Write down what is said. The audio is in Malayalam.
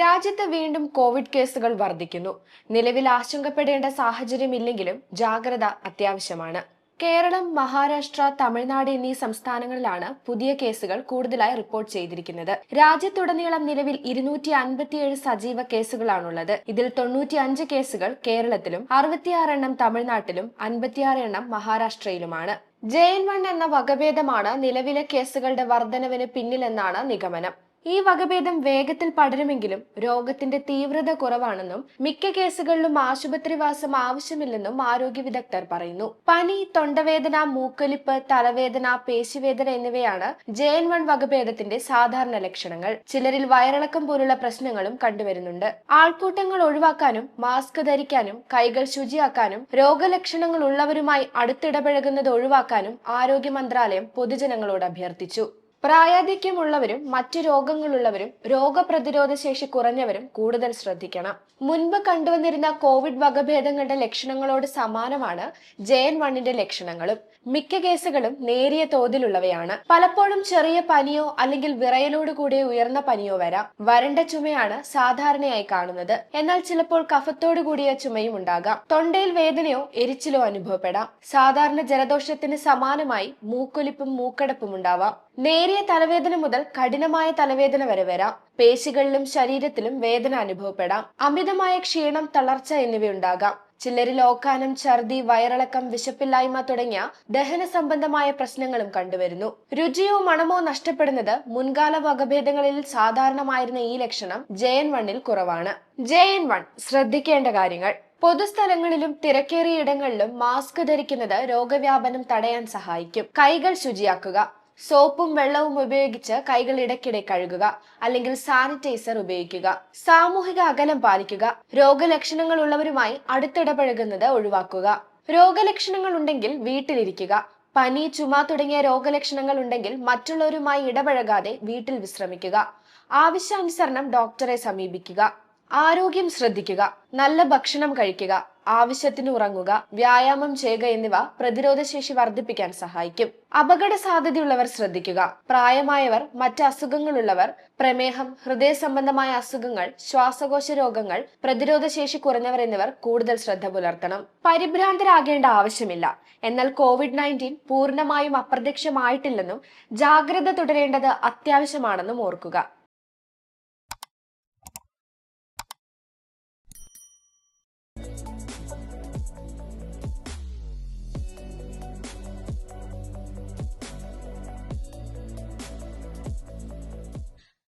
രാജ്യത്ത് വീണ്ടും കോവിഡ് കേസുകൾ വർദ്ധിക്കുന്നു. നിലവിൽ ആശങ്കപ്പെടേണ്ട സാഹചര്യമില്ലെങ്കിലും ജാഗ്രത അത്യാവശ്യമാണ്. കേരളം മഹാരാഷ്ട്ര തമിഴ്നാട് എന്നീ സംസ്ഥാനങ്ങളിലാണ് പുതിയ കേസുകൾ കൂടുതലായി റിപ്പോർട്ട് ചെയ്തിരിക്കുന്നത്. രാജ്യത്തുടനീളം നിലവിൽ ഇരുന്നൂറ്റി അൻപത്തിയേഴ് സജീവ കേസുകളാണുള്ളത്. ഇതിൽ തൊണ്ണൂറ്റി അഞ്ച് കേസുകൾ കേരളത്തിലും അറുപത്തിയാറ് എണ്ണം തമിഴ്നാട്ടിലും അൻപത്തിയാറ് എണ്ണം മഹാരാഷ്ട്രയിലുമാണ്. ജെ എൻ വൺ എന്ന വകഭേദമാണ് നിലവിലെ കേസുകളുടെ വർധനവിന് പിന്നിലെന്നാണ് നിഗമനം. ഈ വകഭേദം വേഗത്തിൽ പടരുമെങ്കിലും രോഗത്തിന്റെ തീവ്രത കുറവാണെന്നും മിക്ക കേസുകളിലും ആശുപത്രിവാസം ആവശ്യമില്ലെന്നും ആരോഗ്യ വിദഗ്ധർ പറയുന്നു. പനി തൊണ്ടവേദന മൂക്കൊലിപ്പ് തലവേദന പേശിവേദന എന്നിവയാണ് ജെ എൻ വൺ വകഭേദത്തിന്റെ സാധാരണ ലക്ഷണങ്ങൾ. ചിലരിൽ വയറിളക്കം പോലുള്ള പ്രശ്നങ്ങളും കണ്ടുവരുന്നുണ്ട്. ആൾക്കൂട്ടങ്ങൾ ഒഴിവാക്കാനും മാസ്ക് ധരിക്കാനും കൈകൾ ശുചിയാക്കാനും രോഗലക്ഷണങ്ങൾ ഉള്ളവരുമായി അടുത്തിടപഴകുന്നത് ഒഴിവാക്കാനും ആരോഗ്യ മന്ത്രാലയം പൊതുജനങ്ങളോട് അഭ്യർത്ഥിച്ചു. പ്രായാധിക്യമുള്ളവരും മറ്റു രോഗങ്ങളുള്ളവരും രോഗപ്രതിരോധ ശേഷി കുറഞ്ഞവരും കൂടുതൽ ശ്രദ്ധിക്കണം. മുൻപ് കണ്ടുവന്നിരുന്ന കോവിഡ് വകഭേദങ്ങളുടെ ലക്ഷണങ്ങളോട് സമാനമാണ് ജെ എൻ വണ്ണിന്റെ ലക്ഷണങ്ങളും. മിക്ക കേസുകളും നേരിയ തോതിലുള്ളവയാണ്. പലപ്പോഴും ചെറിയ പനിയോ അല്ലെങ്കിൽ വിറയലോട് കൂടിയ ഉയർന്ന പനിയോ വരാം. വരണ്ട ചുമയാണ് സാധാരണയായി കാണുന്നത്. എന്നാൽ ചിലപ്പോൾ കഫത്തോടു കൂടിയ ചുമയും ഉണ്ടാകാം. തൊണ്ടയിൽ വേദനയോ എരിച്ചിലോ അനുഭവപ്പെടാം. സാധാരണ ജലദോഷത്തിന് സമാനമായി മൂക്കൊലിപ്പും മൂക്കടപ്പും ഉണ്ടാവാം. നേരിയ തലവേദന മുതൽ കഠിനമായ തലവേദന വരെ വരാം. പേശികളിലും ശരീരത്തിലും വേദന അനുഭവപ്പെടാം. അമിതമായ ക്ഷീണം തളർച്ച എന്നിവയുണ്ടാകാം. ചിലരിൽ ഓക്കാനം ഛർദി വയറിളക്കം വിശപ്പില്ലായ്മ തുടങ്ങിയ ദഹന സംബന്ധമായ പ്രശ്നങ്ങളും കണ്ടുവരുന്നു. രുചിയോ മണമോ നഷ്ടപ്പെടുന്നത് മുൻകാല വകഭേദങ്ങളിൽ സാധാരണമായിരുന്ന ഈ ലക്ഷണം ജെ എൻ വണ്ണിൽ കുറവാണ്. ജെ എൻ വൺ ശ്രദ്ധിക്കേണ്ട കാര്യങ്ങൾ. പൊതുസ്ഥലങ്ങളിലും തിരക്കേറിയ ഇടങ്ങളിലും മാസ്ക് ധരിക്കുന്നത് രോഗവ്യാപനം തടയാൻ സഹായിക്കും. കൈകൾ ശുചിയാക്കുക. സോപ്പും വെള്ളവും ഉപയോഗിച്ച് കൈകൾ ഇടയ്ക്കിടെ കഴുകുക അല്ലെങ്കിൽ സാനിറ്റൈസർ ഉപയോഗിക്കുക. സാമൂഹിക അകലം പാലിക്കുക. രോഗലക്ഷണങ്ങൾ ഉള്ളവരുമായി അടുത്തിടപഴകുന്നത് ഒഴിവാക്കുക. രോഗലക്ഷണങ്ങൾ ഉണ്ടെങ്കിൽ വീട്ടിലിരിക്കുക. പനി ചുമ തുടങ്ങിയ രോഗലക്ഷണങ്ങൾ ഉണ്ടെങ്കിൽ മറ്റുള്ളവരുമായി ഇടപഴകാതെ വീട്ടിൽ വിശ്രമിക്കുക. ആവശ്യാനുസരണം ഡോക്ടറെ സമീപിക്കുക. ആരോഗ്യം ശ്രദ്ധിക്കുക. നല്ല ഭക്ഷണം കഴിക്കുക. ആവശ്യത്തിന് ഉറങ്ങുക വ്യായാമം ചെയ്യുക എന്നിവ പ്രതിരോധശേഷി വർദ്ധിപ്പിക്കാൻ സഹായിക്കും. അപകട സാധ്യതയുള്ളവർ ശ്രദ്ധിക്കുക. പ്രായമായവർ മറ്റ് അസുഖങ്ങളുള്ളവർ പ്രമേഹം ഹൃദയ സംബന്ധമായ അസുഖങ്ങൾ ശ്വാസകോശ രോഗങ്ങൾ പ്രതിരോധശേഷി കുറഞ്ഞവർ എന്നിവർ കൂടുതൽ ശ്രദ്ധ പുലർത്തണം. പരിഭ്രാന്തരാകേണ്ട ആവശ്യമില്ല. എന്നാൽ കോവിഡ് നയന്റീൻ പൂർണമായും അപ്രത്യക്ഷമായിട്ടില്ലെന്നും ജാഗ്രത തുടരേണ്ടത് അത്യാവശ്യമാണെന്നും ഓർക്കുക.